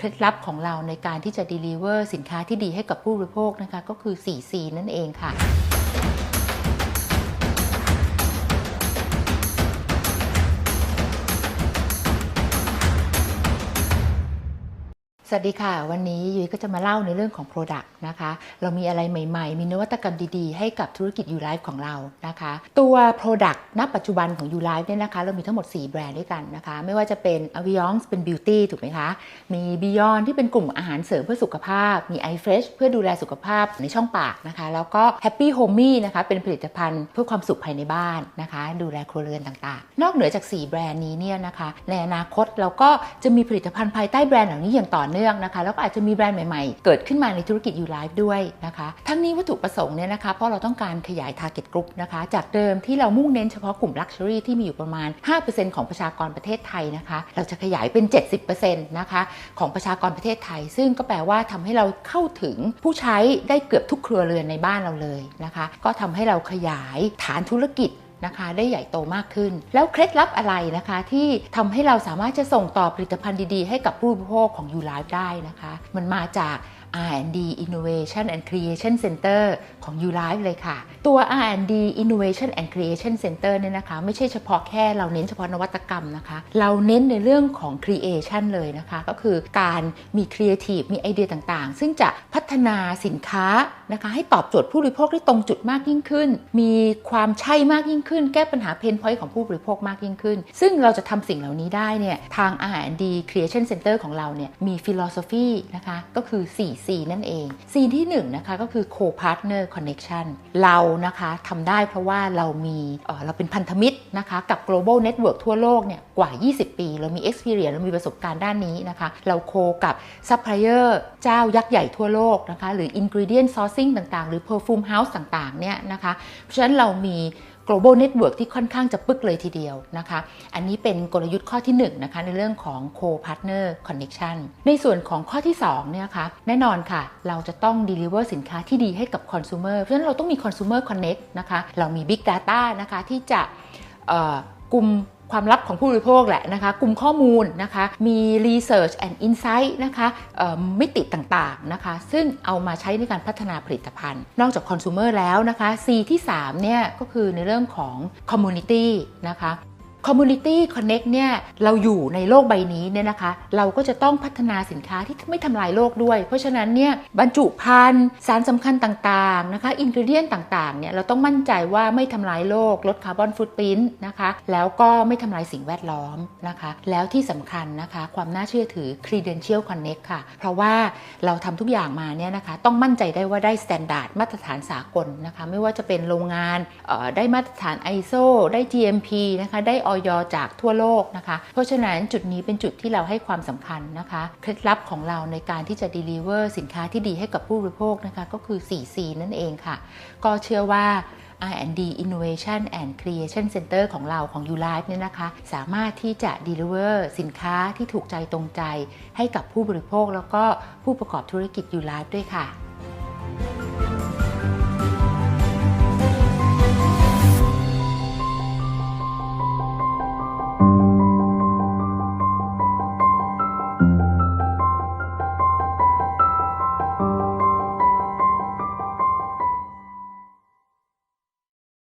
เคล็ดลับของเราในการที่จะ deliver สินค้าที่ดีให้กับผู้บริโภคนะคะก็คือ 4C นั่นเองค่ะ สวัสดีค่ะ วันนี้ยุ้ยก็จะมาเล่าในเรื่องของ Product นะคะ เรามีอะไรใหม่ ๆ มีนวัตกรรมดีๆ ให้กับธุรกิจ u l i f e ของเรานะคะ ตัว Product ณปัจจุบันของ u l i f e เนี่ยนะคะ เรามีทั้งหมด 4 แบรนด์ด้วยกันนะคะ ไม่ว่าจะเป็น Aviance เป็น Beauty ถูกไหมคะ มี Beyond ที่เป็นกลุ่มอาหารเสริมเพื่อสุขภาพ มี iFresh เพื่อดูแลสุขภาพในช่องปากนะคะ แล้วก็ Happy Homey นะคะเป็นผลิตภัณฑ์เพื่อความสุขภายในบ้านนะคะ ดูแลครัวเรือนต่างๆ นอกเหนือจาก 4 แบรนด์นี้เนี่ยนะคะในอนาคตเราก็จะมีผลิตภัณฑ์ภายใต้แบรนด์เหล่านี้อย่างต่อเนื่องนะคะ แล้วก็อาจจะมีแบรนด์ใหม่ๆ เกิดขึ้นมาในธุรกิจ u l i f e ด้วยนะคะ ทั้งนี้วัตถุประสงค์เนี่ยนะคะ เพราะเราต้องการขยาย target group นะคะ จากเดิมที่เรามุ่งเน้นเฉพาะกลุ่ม luxury ที่มีอยู่ประมาณ 5%ของประชากรประเทศไทยนะคะ เราจะขยายเป็น 70%นะคะของประชากรประเทศไทย ซึ่งก็แปลว่าทำให้เราเข้าถึงผู้ใช้ได้เกือบทุกครัวเรือนในบ้านเราเลยนะคะ ก็ทำให้เราขยายฐานธุรกิจ นะคะได้ใหญ่โตมากขึ้น แล้วเคล็ดลับอะไรนะคะ ที่ทำให้เราสามารถจะส่งต่อผลิตภัณฑ์ดีๆ ให้กับผู้บริโภคของยูไลฟ์ได้นะคะ มันมาจาก R&D Innovation and Creation Center ของ u l i f e เลยค่ะ ตัว R&D Innovation and Creation Center เนี่ยนะคะ ไม่ใช่เฉพาะแค่เราเน้นเฉพาะนวัตกรรมนะคะ เราเน้นในเรื่องของ Creation เลยนะคะ ก็คือการมี Creative มีไอเดียต่างๆ ซึ่งจะพัฒนาสินค้านะคะ ให้ตอบโจทย์ผู้บริโภคได้ตรงจุดมากยิ่งขึ้น มีความใช่มากยิ่งขึ้น แก้ปัญหาเพนพอยต์ของผู้บริโภคมากยิ่งขึ้น ซึ่งเราจะทำสิ่งเหล่านี้ได้เนี่ยทาง R&D Creation Center ของเราเนี่ยมี philosophy นะคะก็คือ 4C นั่นเอง C ที่1นงนะคะก็คือ Co-partner Connection เรานะคะทำได้เพราะว่าเรามีเเราเป็นพันธมิตรนะคะกับ global network ทั่วโลกเนี่ยกว่า 20 ปี เรามี experience เรามีประสบการณ์ด้านนี้นะคะ เราโคกับ supplier เจ้ายักษ์ใหญ่ทั่วโลกนะคะหรือ ingredient sourcing ต่างๆ หรือ perfume house ต่างๆเนี่ยนะคะ เพราะฉะนั้นเรามี global network ที่ค่อนข้างจะปึกเลยทีเดียวนะคะ อันนี้เป็นกลยุทธ์ข้อที่1นงนะคะในเรื่องของ co-partner connection ในส่วนของข้อที่2เนี่ยคะแน่นอนค่ะ เราจะต้อง deliver สินค้าที่ดีให้กับ consumer เพราะฉะนั้นเราต้องมี consumer connect นะคะ เรามี big data นะคะที่จะกลุ่ม ความลับของผู้บริโภคแหละนะคะกลุ่มข้อมูลนะคะมี research and insight นะคะเอ่อมิติต่างๆนะคะซึ่งเอามาใช้ในการพัฒนาผลิตภัณฑ์ นอกจาก consumer แล้วนะคะ C ที่3เนี่ยก็คือในเรื่องของ community นะคะ Community Connect เนี่ยเราอยู่ในโลกใบนี้เนี่ยนะคะ เราก็จะต้องพัฒนาสินค้าที่ไม่ทำลายโลกด้วย เพราะฉะนั้นเนี่ยบรรจุภัณฑ์สารสำคัญต่างๆนะคะอินก e เดียนต่างๆเนี่ยเราต้องมั่นใจว่าไม่ทำลายโลก ลดคาร์บอนฟุตปรินต์นะคะ แล้วก็ไม่ทำลายสิ่งแวดล้อมนะคะ แล้วที่สำคัญนะคะ ความน่าเชื่อถือ Credential Connect ค่ะ เพราะว่าเราทำทุกอย่างมาเนี่ยนะคะ ต้องมั่นใจได้ว่าได้สแตนดาร์ดมาตรฐานสากลนะคะ ไม่ว่าจะเป็นโรงงานออได้มาตรฐาน ISO ได้ GMP นะคะได้ออยจากทั่วโลกนะคะ เพราะฉะนั้นจุดนี้เป็นจุดที่เราให้ความสำคัญนะคะ เคล็ดลับของเราในการที่จะ deliver สินค้าที่ดีให้กับผู้บริโภคนะคะ ก็คือ 4C นั่นเองค่ะ ก็เชื่อว่า R&D Innovation and Creation Center ของเราของ u l i f e เนี่ยนะคะ สามารถที่จะ deliver สินค้าที่ถูกใจตรงใจ ให้กับผู้บริโภคแล้วก็ผู้ประกอบธุรกิจ u l i f e ด้วยค่ะ